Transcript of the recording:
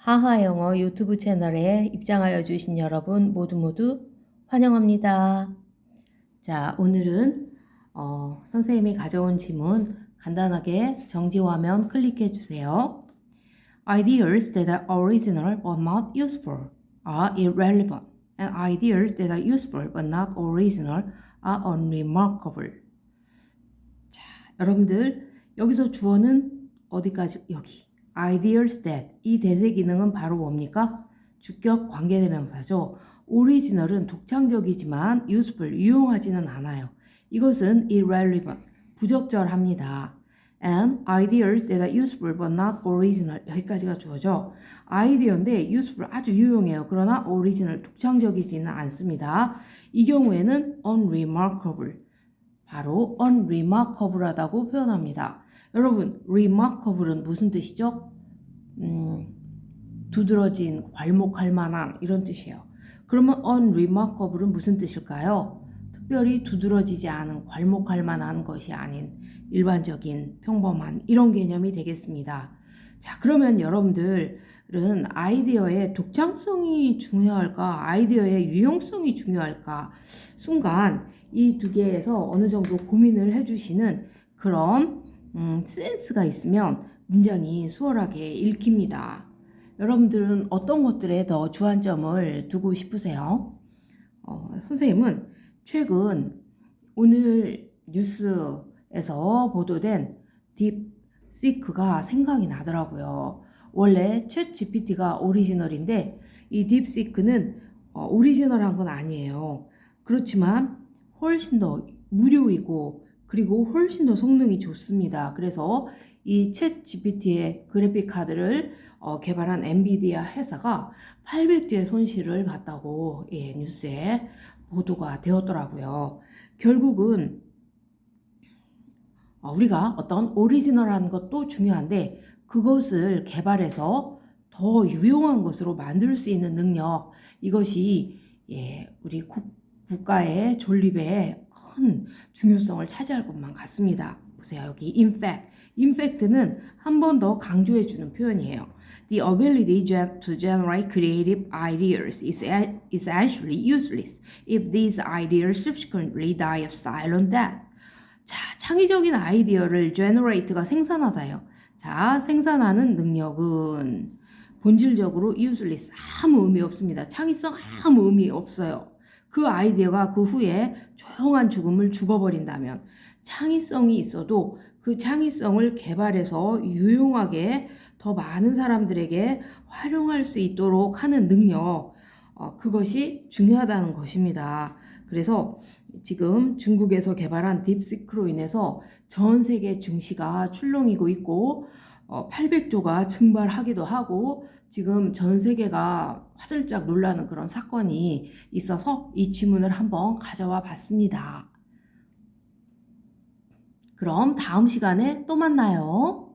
하하 영어 유튜브 채널에 입장하여 주신 여러분 모두 모두 환영합니다. 자, 오늘은 어, 선생님이 가져온 질문 간단하게 정지 화면 클릭해 주세요. Ideas that are original but not useful are irrelevant, and ideas that are useful but not original are unremarkable. 자, 여러분들 여기서 주어는 어디까지 여기 ideas that 이 대세 기능은 바로 뭡니까? 주격 관계대명사죠. 오리지널은 독창적이지만 useful 유용하지는 않아요. 이것은 irrelevant 부적절합니다. and ideas that are useful but not original 여기까지가 주어져. 아이디어인데 useful 아주 유용해요. 그러나 original 독창적이지는 않습니다. 이 경우에는 unremarkable 바로 unremarkable하다고 표현합니다. 여러분, remarkable은 무슨 뜻이죠? 음, 두드러진, 괄목할 만한 이런 뜻이에요. 그러면 unremarkable은 무슨 뜻일까요? 특별히 두드러지지 않은, 괄목할 만한 것이 아닌 일반적인, 평범한 이런 개념이 되겠습니다. 자, 그러면 여러분들은 아이디어의 독창성이 중요할까? 아이디어의 유용성이 중요할까? 순간 이 두 개에서 어느 정도 고민을 해주시는 그런 음, 센스가 있으면 문장이 수월하게 읽힙니다. 여러분들은 어떤 것들에 더 주안점을 두고 싶으세요? 어, 선생님은 최근 오늘 뉴스에서 보도된 딥시크가 생각이 나더라고요. 원래 챗 GPT가 오리지널인데 이 딥시크는 어, 오리지널한 건 아니에요. 그렇지만 훨씬 더 무료이고 그리고 훨씬 더 성능이 좋습니다. 그래서 이 챗 GPT의 그래픽 카드를 어, 개발한 엔비디아 회사가 800조의 손실을 봤다고 예, 뉴스에 보도가 되었더라고요. 결국은 어, 우리가 어떤 오리지널한 것도 중요한데 그것을 개발해서 더 유용한 것으로 만들 수 있는 능력 이것이 예, 우리 국, 국가의 존립에 큰 중요성을 차지할 것만 같습니다. 보세요. 여기 in fact. in fact는 한 번 더 강조해 주는 표현이에요. The ability to generate creative ideas is essentially useless if these ideas subsequently die a silent death. 자, 창의적인 아이디어를 generate가 생산하다요. 자, 생산하는 능력은 본질적으로 useless 아무 의미 없습니다. 창의성 아무 의미 없어요. 그 아이디어가 그 후에 조용한 죽음을 죽어버린다면 창의성이 있어도 그 창의성을 개발해서 유용하게 더 많은 사람들에게 활용할 수 있도록 하는 능력, 어, 그것이 중요하다는 것입니다. 그래서 지금 중국에서 개발한 딥시크로 인해서 전 세계 증시가 출렁이고 있고 어, 800조가 증발하기도 하고 지금 전 세계가 화들짝 놀라는 그런 사건이 있어서 이 지문을 한번 가져와 봤습니다. 그럼 다음 시간에 또 만나요.